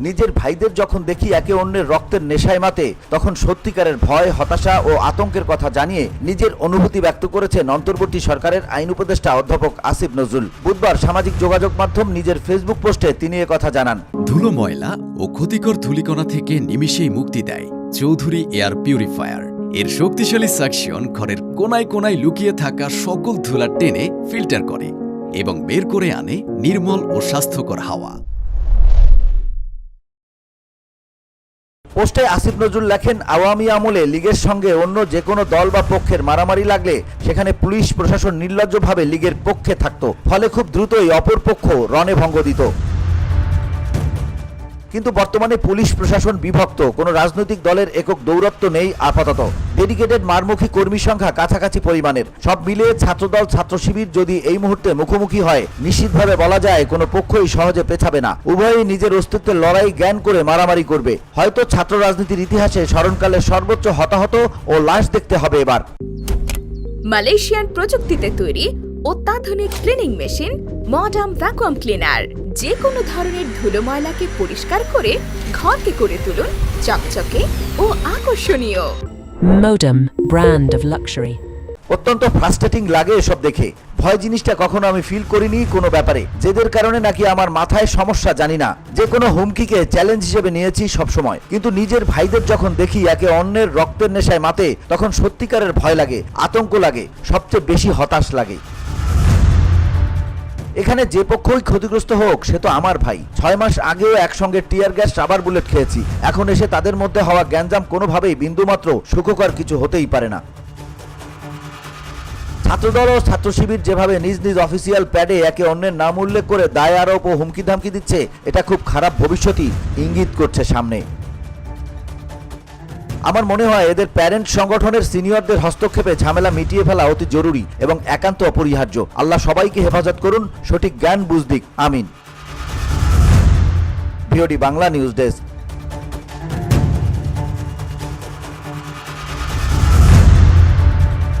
নিজের ভাইদের যখন দেখি একে অন্যের রক্তের নেশায় মাতে, তখন সত্যিকারের ভয়, হতাশা ও আতঙ্কের কথা জানিয়ে নিজের অনুভূতি ব্যক্ত করেছেন অন্তর্বর্তী সরকারের আইন উপদেষ্টা অধ্যাপক আসিফ নজরুল। বুধবার সামাজিক যোগাযোগ মাধ্যম নিজের ফেসবুক পোস্টে তিনি কথা জানান। ধুলো ময়লা ও ক্ষতিকর ধূলিকণা থেকে নিমিষেই মুক্তি দেয় চৌধুরী এয়ার পিউরিফায়ার। এর শক্তিশালী সাকশন ঘরের কোনায় কোনায় লুকিয়ে থাকা সকল ধুলা টেনে ফিল্টার করে এবং বের করে আনে নির্মল ও স্বাস্থ্যকর হাওয়া। পোস্টে আসিফ নজরুল লেখেন, আওয়ামী আমলে লীগের সঙ্গে অন্য যে কোনো দল বা পক্ষের মারামারি লাগলে সেখানে পুলিশ প্রশাসন নির্লজ্জভাবে লীগের পক্ষে থাকত, ফলে খুব দ্রুতই অপর পক্ষ রণে ভঙ্গ দিত। কিন্তু বর্তমানে পুলিশ প্রশাসন বিভক্ত। কোনো রাজনৈতিক দলের একক দৌরত্ব নেই আপাতত। ডেডিকেটেড মারমুখী কর্মী সংখ্যা কাছাকাছি পরিমাণের। সব মিলিয়ে ছাত্রদল ছাত্র শিবির যদি এই মুহূর্তে মুখোমুখি হয়, নিশ্চিতভাবে বলা যায় কোনো পক্ষই সহজে পেছাবে না। উভয়ই নিজের অস্তিত্বের লড়াই জ্ঞান করে মারামারি করবে। হয়তো ছাত্র রাজনীতির ইতিহাসে স্মরণকালে সর্বোচ্চ হতাহত ও লাশ দেখতে হবে এবার। মালয়েশিয়ান প্রযুক্তিতে তৈরি অত্যাধুনিক cleaning machine modern vacuum cleaner যে কোনো ধরনের ধুলো ময়লাকে পরিষ্কার করে ঘরকে করে তুলুন চকচকে ও আকর্ষণীয়। Modem, brand of luxury. অত্যন্ত ফ্রাস্ট্রেটিং লাগে এসব দেখে। ভয় জিনিসটা কখনো আমি ফিল করিনি কোনো ব্যাপারে। যেদের কারণে নাকি আমার মাথায় সমস্যা জানি না। যে কোনো হুমকিকে চ্যালেঞ্জ হিসেবে নিয়েছি সবসময়। কিন্তু নিজের ভাইদের যখন দেখি একে অন্যের রক্তের নেশায় মাতে তখন সত্যিকারের ভয় লাগে আতঙ্ক লাগে সবচেয়ে বেশি হতাশ লাগে। এখানে যে পক্ষই ক্ষতিগ্রস্ত হোক, সে তো আমার ভাই। ছয় মাস আগেও একসঙ্গে টিয়ার গ্যাস, রাবার বুলেট খেয়েছি। এখন এসে তাদের মধ্যে হওয়া গ্যাঞ্জাম কোনোভাবেই বিন্দুমাত্র সুখকর কিছু হতেই পারে না। ছাত্রদল ও ছাত্র শিবির যেভাবে নিজ নিজ অফিসিয়াল প্যাডে একে অন্যের নাম উল্লেখ করে দায় আরোপ ও হুমকি ধামকি দিচ্ছে, এটা খুব খারাপ ভবিষ্যতই ইঙ্গিত করছে সামনে। আমার মনে হয় এদের প্যারেন্ট সংগঠনের সিনিয়রদের হস্তক্ষেপে ঝামেলা মিটিয়ে ফেলা অতি জরুরি এবং একান্ত অপরিহার্য। আল্লাহ সবাইকে হেফাজত করুন, সঠিক জ্ঞান বুঝদিক আমিন। Bangla news desk.